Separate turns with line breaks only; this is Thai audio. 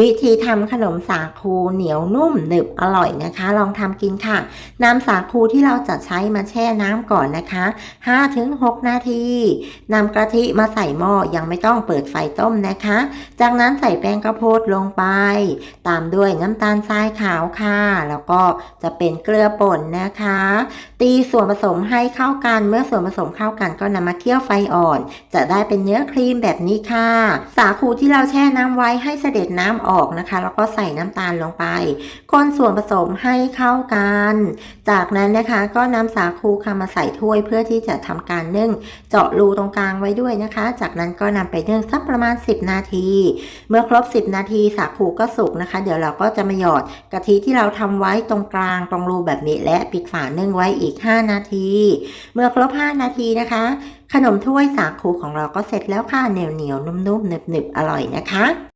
วิธีทำขนมสาคูเหนียวนุ่มหนึบอร่อยนะคะ ลองทำกินค่ะน้ำสาคูที่เราจะใช้มาแช่น้ำก่อนนะคะ 5-6 นาทีนำกะทิมาใส่หม้อยังไม่ต้องเปิดไฟต้มนะคะ จากนั้นใส่แป้งข้าวโพดลงไป ตามด้วยน้ำตาลทรายขาวค่ะ แล้วก็จะเป็นเกลือป่นนะคะ ตีส่วนผสมให้เข้ากันเมื่อส่วนผสมเข้ากันก็นำมาเคี่ยวไฟอ่อน จะได้เป็นเนื้อครีมแบบนี้ค่ะ สาคูที่เราแช่น้ำไว้ให้เสด็จน้ำออกนะคะ แล้วก็ใส่น้ำตาลลงไป คนส่วนผสมให้เข้ากัน จากนั้นนะคะก็นำสาคูค่ะมาใส่ถ้วยเพื่อที่จะทำการนึ่ง เจาะรูตรงกลางไว้ด้วยนะคะ จากนั้นก็นำไปนึ่งสักประมาณ 10 นาที เมื่อครบ 10 นาทีสาคูก็สุกนะคะ เดี๋ยวเราก็จะมาหยอดกะทิที่เราทำไว้ตรงกลางตรงรูแบบนี้ และปิดฝานึ่งไว้อีก 5 นาที เมื่อครบ 5 นาทีนะคะ ขนมถ้วยสาคูของเราก็เสร็จแล้วค่ะเหนียวเหนียวนุ่มๆหนึบๆอร่อยนะคะ